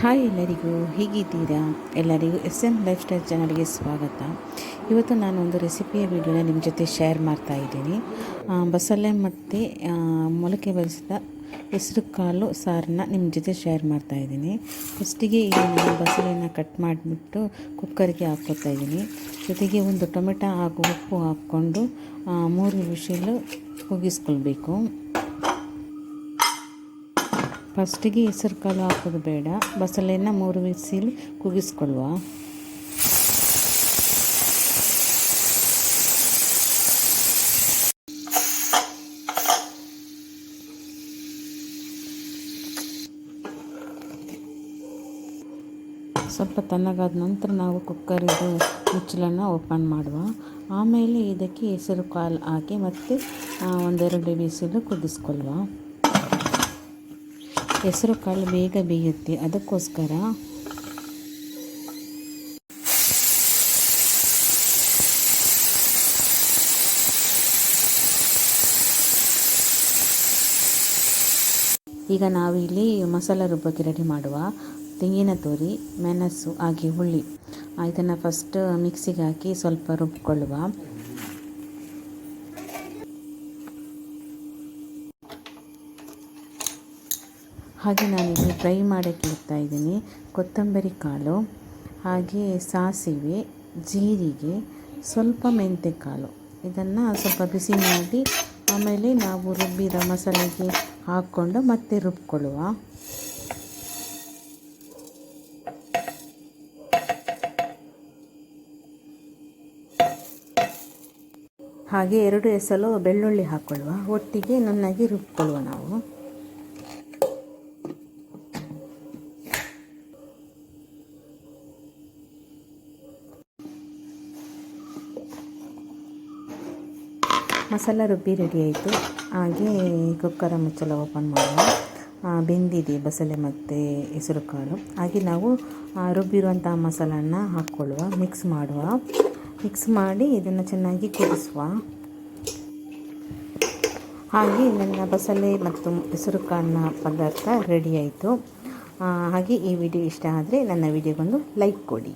Hi ಎಲ್ಲರಿಗೂ, ಹೇಗಿದ್ದೀರಾ? ಎಲ್ಲರಿಗೂ ಎಸ್ ಎನ್ ಲೈಫ್ ಸ್ಟೈಲ್ ಚಾನಲ್ಗೆ ಸ್ವಾಗತ. ಇವತ್ತು ನಾನು ಒಂದು ರೆಸಿಪಿಯ ವಿಡಿಯೋನ ನಿಮ್ಮ ಜೊತೆ ಶೇರ್ ಮಾಡ್ತಾ ಇದ್ದೀನಿ. ಬಸಳೆ ಮತ್ತು ಮೊಳಕೆ ಬಳಸಿದ ಹೆಸರು ಕಾಳು ಸಾರನ್ನ ನಿಮ್ಮ ಜೊತೆ ಶೇರ್ ಮಾಡ್ತಾ ಇದ್ದೀನಿ. ಫಸ್ಟಿಗೆ ಈಗ ನಾನು ಕಟ್ ಮಾಡಿಬಿಟ್ಟು ಕುಕ್ಕರ್ಗೆ ಹಾಕ್ಕೊತಾ ಇದ್ದೀನಿ. ಜೊತೆಗೆ ಒಂದು ಟೊಮೆಟೊ ಹಾಗೂ ಉಪ್ಪು ಹಾಕ್ಕೊಂಡು ಮೂರು ವಿಷಲು ಕೂಗಿಸ್ಕೊಳ್ಬೇಕು ಫಸ್ಟಿಗೆ ಹೆಸರು ಕಾಳು ಹಾಕೋದು ಬೇಡ. ಬಸಳೆನ ಮೂರು ವಿಸಿಲ್ ಕೂಗಿಸ್ಕೊಳ್ಳುವ ಸ್ವಲ್ಪ ತಣ್ಣಗಾದ ನಂತರ ನಾವು ಕುಕ್ಕರಿದು ಮುಚ್ಚಲನ್ನ ಓಪನ್ ಮಾಡುವ. ಆಮೇಲೆ ಇದಕ್ಕೆ ಹೆಸರು ಕಾಳು ಹಾಕಿ ಮತ್ತು ಒಂದೆರಡು ಬಿಸಿಲು ಕುದಿಸ್ಕೊಳ್ಳುವ ಹೆಸರು ಕಾಳು ಬೇಗ ಬೇಯುತ್ತೆ. ಅದಕ್ಕೋಸ್ಕರ ಈಗ ನಾವಿಲ್ಲಿ ಮಸಾಲ ರುಬ್ಬಕ್ಕೆ ರೆಡಿ ಮಾಡುವ ತೆಂಗಿನ ತುರಿ, ಮೆಣಸು, ಹಾಗೆ ಹುಳಿ. ಇದನ್ನು ಫಸ್ಟ್ ಮಿಕ್ಸಿಗೆ ಹಾಕಿ ಸ್ವಲ್ಪ ರುಬ್ಕೊಳ್ಳುವ. ಹಾಗೆ ನಾನಿಲ್ಲಿ ಫ್ರೈ ಮಾಡೋಕ್ಕೆ ಇಡ್ತಾ ಇದ್ದೀನಿ. ಕೊತ್ತಂಬರಿ ಕಾಳು, ಹಾಗೆ ಸಾಸಿವೆ, ಜೀರಿಗೆ, ಸ್ವಲ್ಪ ಮೆಂತೆ ಕಾಳು ಇದನ್ನು ಸ್ವಲ್ಪ ಬಿಸಿ ಮಾಡಿ ಆಮೇಲೆ ನಾವು ರುಬ್ಬಿದ ಮಸಾಲೆಗೆ ಹಾಕ್ಕೊಂಡು ಮತ್ತೆ ರುಬ್ಕೊಳ್ಳುವ. ಹಾಗೆ ಎರಡು ಎಸಲು ಬೆಳ್ಳುಳ್ಳಿ ಹಾಕ್ಕೊಳ್ಳುವ. ಒಟ್ಟಿಗೆ ನುಣ್ಣಗೆ ರುಬ್ಕೊಳ್ಳುವ ನಾವು. ಮಸಾಲ ರುಬ್ಬಿ ರೆಡಿ ಆಯಿತು. ಹಾಗೆ ಕುಕ್ಕರ ಮುಚ್ಚಳ ಓಪನ್ ಮಾಡುವ ಬೆಂದಿದೆ ಬಸಳೆ ಮತ್ತು ಹೆಸರು ಕಾಳು. ಹಾಗೆ ನಾವು ರುಬ್ಬಿರುವಂಥ ಮಸಾಲನ್ನ ಹಾಕ್ಕೊಳ್ಳುವ ಮಿಕ್ಸ್ ಮಾಡುವ. ಮಿಕ್ಸ್ ಮಾಡಿ ಇದನ್ನು ಚೆನ್ನಾಗಿ ಕುದಿಸುವ. ಹಾಗೆ ನನ್ನ ಬಸಳೆ ಮತ್ತು ಹೆಸರು ಕಾಳಿನ ಪದಾರ್ಥ ರೆಡಿ ಆಯಿತು. ಹಾಗೆ ಈ ವಿಡಿಯೋ ಇಷ್ಟ ಆದರೆ ನನ್ನ ವಿಡಿಯೋಗೊಂದು ಲೈಕ್ ಕೊಡಿ.